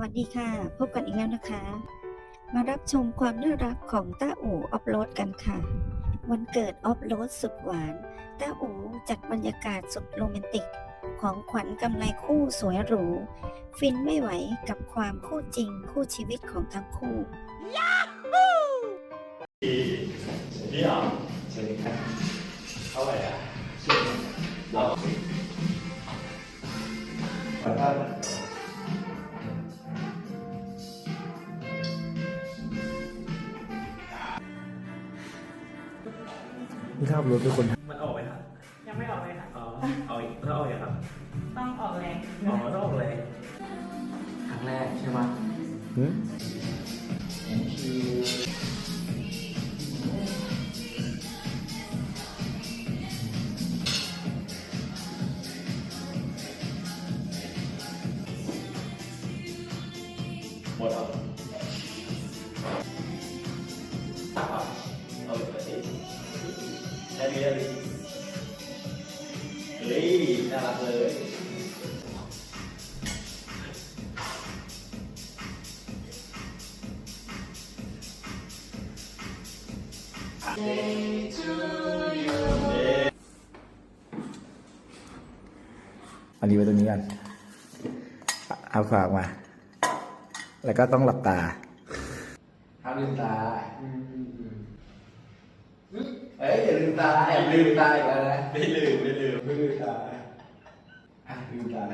วัสดีค่ะ พบกันอีกแล้วนะคะ มารับชมความน่ารักของต้าอู่ออฟโรดกันค่ะ วันเกิดออฟโรดสุดหวานต้าอู่จัดบรรยากาศสุดโรแมนติก ของขวัญกำไรคู่สวยหรู ฟินไม่ไหวกับความคู่จริงคู่ชีวิตของทั้งคู่นี่เหรอเชิญครับเท่าไหร่อะเราขอท่า นนี่ข้าวรถเป็นคนมันออกไหมครับยังไม่ออกเลยค่ะอ๋อเอาอีกถ้าออกอย่างครับต้องออกแรงอ๋อต้องออกเลยครั้งแรกใช่ไหมหืมหมดแล้ว ได้ดีด้ดีเฮ้ยน่ารักเลยอันนี้ไว้ตรงนี้กันอะเอาฝากมา แล้วก็ต้องหลับตาห้ามลืมตา เอ้ยอย่าลืมตาอยลืมตาอีกแล้วนะไม่ลืมไม่ลืมไม่ลืมตาอะลืมตา